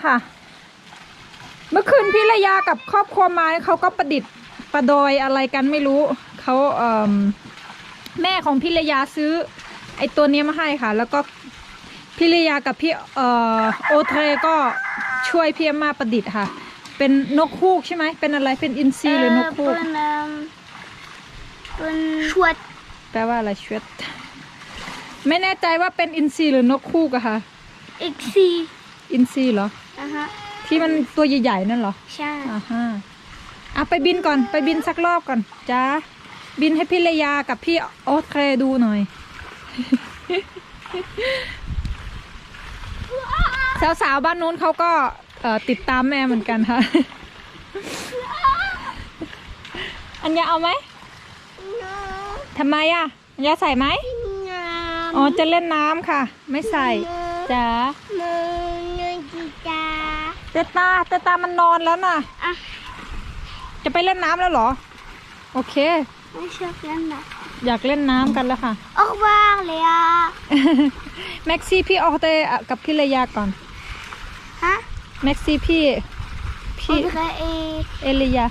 ละค่ะ เมื่อคืนพี่ระยากับครอบครัวมาเขาก็ประดิษฐ์ประดอยอะไรกันไม่รู้เขาเอ่มแม่ของพี่ระยาซื้อ ไอตัวเนี้ยมาให้ค่ะ แล้วก็พี่ระยากับพี่เอ่อโอเทรก็ช่วยพี่อามาประดิษฐ์ค่ะ เป็นนกฮูกใช่ไหมเป็นอะไรเป็นอินทรีหรือนกฮูกเป็นเอิ่มเป็นชวดแปลว่าอะไรชวดไม่แน่ใจว่าเป็นอินทรีหรือนกฮูกอะค่ะอีกซีอินทรีเหรอ นะฮะ ที่มันตัวใหญ่ๆนั่นเหรอใช่ อ่าฮะเอาไปบินก่อนไปบินสักรอบก่อนจ้าบินให้พี่เลยากับพี่โอ๊ตเคดูหน่อย สาวๆบ้านนู้นเขาก็เอ่อติดตามแม่เหมือนกันค่ะ อันยาเอาไหมทำไมอะอันยาใส่ไหม อ๋อ จะเล่นน้ำค่ะ ไม่ใส่จ้า เตตาเตตามันนอนแล้วน่ะ อะ จะไปเล่นน้ำแล้วเหรอ โอเค ไม่ชอบเล่นนะอยากเล่นน้ำกันแล้วค่ะ ออกบ้างเลยอะ แม็กซี่พี่ออกเตอะกับพี่เลยาก่อน ฮะแม็กซี่พี่โอพี่เคเอเอลียา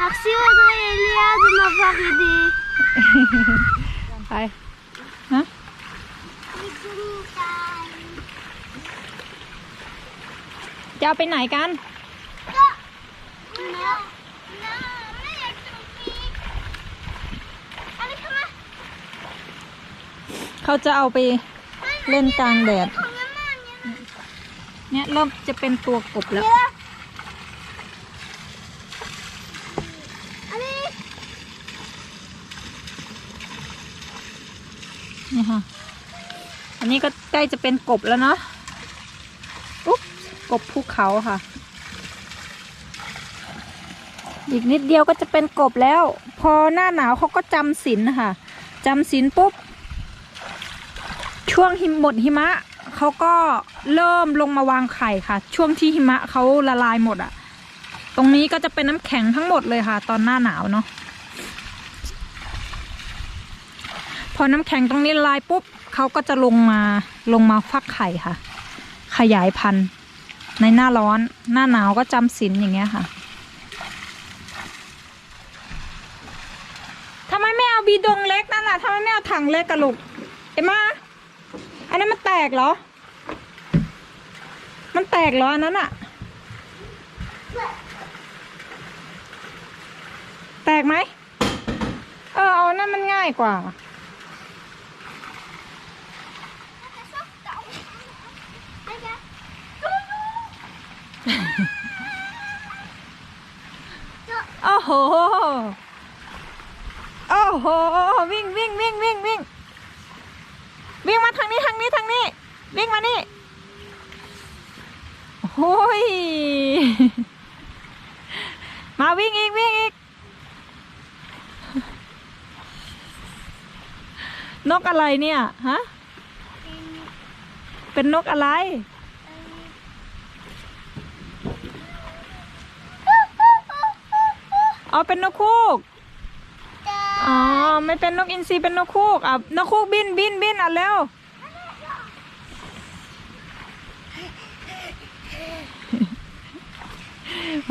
Merci Audrey et Elia de m'avoir aidé. ไป ฮะ จะเอาไปไหนกัน เขาจะเอาไปเล่นกลางแดด เนี่ยเริ่มจะเป็นตัวกบแล้วนี่ค่ะ อันนี้ก็ใกล้จะเป็นกบแล้วเนาะ บภูเขาค่ะ อีกนิดเดียวก็จะเป็นกบแล้ว พอหน้าหนาวเขาก็จำศีลนะคะจำศีลปุ๊บ ช่วงหิมหมดหิมะเขาก็เริ่มลงมาวางไข่ค่ะ ช่วงที่หิมะเขาละลายหมดอะ ตรงนี้ก็จะเป็นน้ำแข็งทั้งหมดเลยค่ะ ตอนหน้าหนาวเนาะพอน้ำแข็งตรงนี้ละลายปุ๊บเขาก็จะลงมาลงมาฟักไข่ค่ะ ขยายพันธุ์ ในหน้าร้อนหน้าหนาวก็จำศีลอย่างเงี้ยค่ะทำไมไม่เอาบีดงเล็กนั่นล่ะทำไมไม่เอาถังเล็กกะลูกเอ็มมาอันนั้นมันแตกเหรอ มันแตกเหรออันนั้นอะแตกไหมเออเอาอันนั้นมันง่ายกว่า โอ้โห โอ้โห วิ่งวิ่งวิ่งวิ่งวิ่งวิ่งมาทางนี้ทางนี้ทางนี้ วิ่งมานี่โอ้ย มาวิ่งอีกวิ่งอีก นกอะไรเนี่ย ฮะ เป็นนกอะไร อ๋อเป็นนกคูกอ๋อไม่เป็นนกอินทรีเป็นนกคูกอะนกคูกบินบินบินอะเร็ว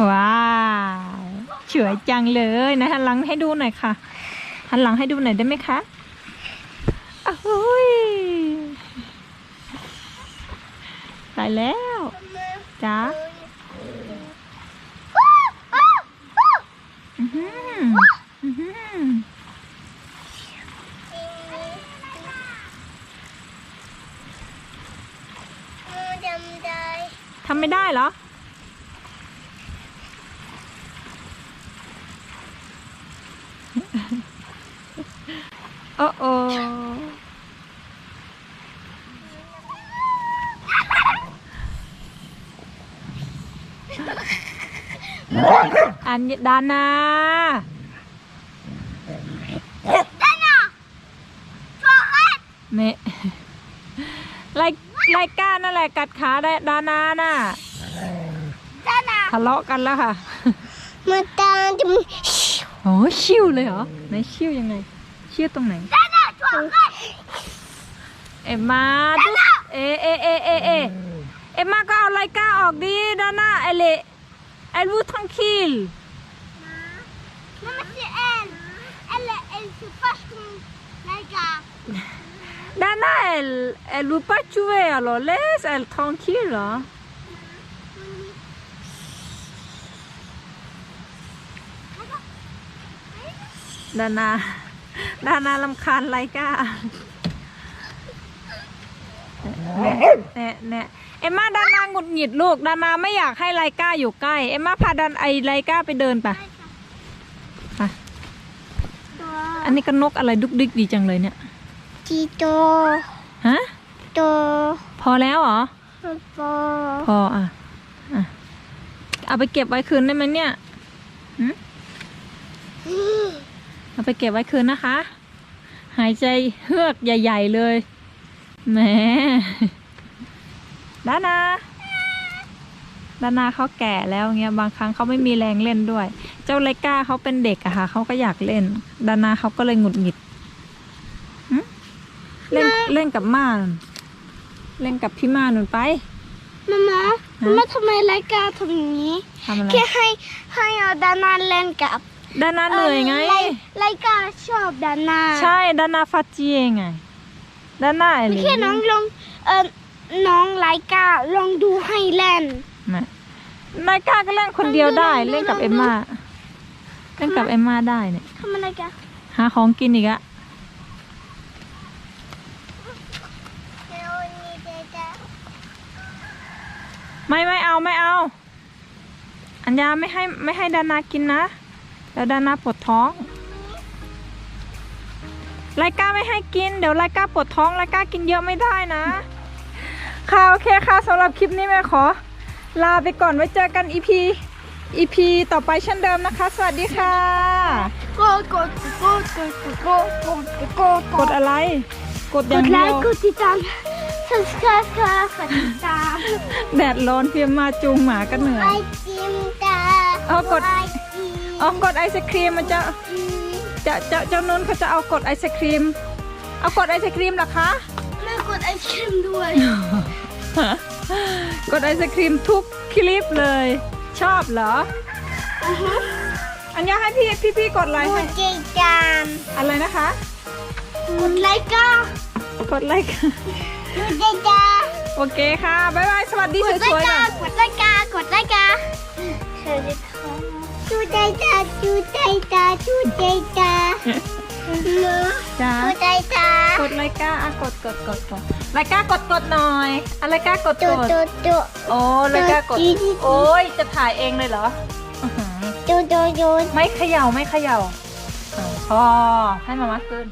ว้าวสวยจังเลยนะหันหลังให้ดูหน่อยค่ะหันหลังให้ดูหน่อยได้ไหมคะอ้าวเฮ้ยตายแล้วจ้าอื้อหืออื้อหือ ทำไม่ได้เหรอ โอ้โออันนี้ดานาเมะ ไล่ไล่ก้านนั่นแหละกัดขาได้ดานาน่ะทะเลาะกันแล้วค่ะ มันตามจะมีโอ้ชิวเลยเหรอไหนชิวยังไง ชิวตรงไหนเอ็มมาดูเอเอเอเอเอเอ็มมาก็เอาไลกาออกดิด้านหน้าเอเละเอลูทังคิล Maman, c'est elle. Elle, elle se fâche contre la gare. Dana, elle, elle veut pas tuer, alors laisse elle tranquille. Hein. Dana, Dana ลำคาญไลกาแน่แน่เอ็มมาดานาหงุดหงิดลูก ดานาไม่อยากให้ไลกาอยู่ใกล้ เอ็มมาพาดันไอไลกาไปเดินไปไปอันนี้ก็นกอะไรดุกดิกดีจังเลยเนี่ย Tito, ฮะ to, พอแล้วเหรอ po. พออะอะเอาไปเก็บไว้คืนได้ไหมเนี่ยหึเอาไปเก็บไว้คืนนะคะ หายใจเฮือกใหญ่ ๆ เลยแหมดานาดานาเขาแก่แล้วเงี้ยบางครั้งเขาไม่มีแรงเล่นด้วย เจ้าไลก้าเขาเป็นเด็กอะค่ะเขาก็อยากเล่นดานาเขาก็เลยหงุดหงิดหึ เล่นกับม่านเล่นกับพี่ม่านนไป มามาฮะาทำไมรายการทำอย่างนี้แค่ให้ให้อดานาเล่นกับดานาเหนื่อยไงไารายการชอบดานาใช่ดานหน้าฟาจียไงดานาไม่หลิแค่น้องลองเออน้องรายการลองดูให้เล่น น่ะนายกล้าก็เล่นคนเดียวได้น้องกินอีกอะ ไม่ไม่เอาไม่เอา อัญญาไม่ให้ไม่ให้ดานากินนะเดี๋ยวดานาปวดท้องไลก้าไม่ให้กิน เดี๋ยวไลก้าปวดท้องไลก้ากินเยอะไม่ได้นะ ค่ะโอเคค่ะสำหรับคลิปนี้แม่ขอ ลาไปก่อนไว้เจอกัน EP EP ต่อไปเช่นเดิมนะคะ สวัสดีค่ะ กดกดกดกดกดกดกดกดอะไร กดอย่างเดียวค์กดติดตาม subscribe ค่ะกดติดตามแดดร้อนเพียงมาจูงหมาก็เหนื่อยไอจิมตาเอากดไอจิมอ๋อกดไอศครีมมันจะจะจะเจ้านุ่นเขาจะเอากดไอศครีม เอากดไอศครีมเหรอคะแม่กดไอศครีมด้วย กดไอศครีมทุกคลิปเลย ชอบเหรออือฮึอันยาให้พี่พี่พี่กดไลค์กให้ดติดตามอะไรนะคะ กดไลค์ค่ะกดไลค์ค่ะ กดติดตาโอเคค่ะบ๊ายบาย สวัสดีกดสไลวยค์ๆหน่ค่ะอยกดไลค์ค่ะกดไลค์ค่ะสวัสดีค่ะจูใจตาจูใจตาจูใจตาเนาะจ้าจูใจตากดไลค์ก้าอะกดกดกดกดไลค์ก้ากดกดหน่อยอะไรก้ากดจูกดจูจูโอ้ไลค์ก้ากดโอ้ยจะถ่ายเองเลยเหรออื้อหือจูจูจูไม่เขย่าไม่เขย่าอะพอให้มามาขึ้น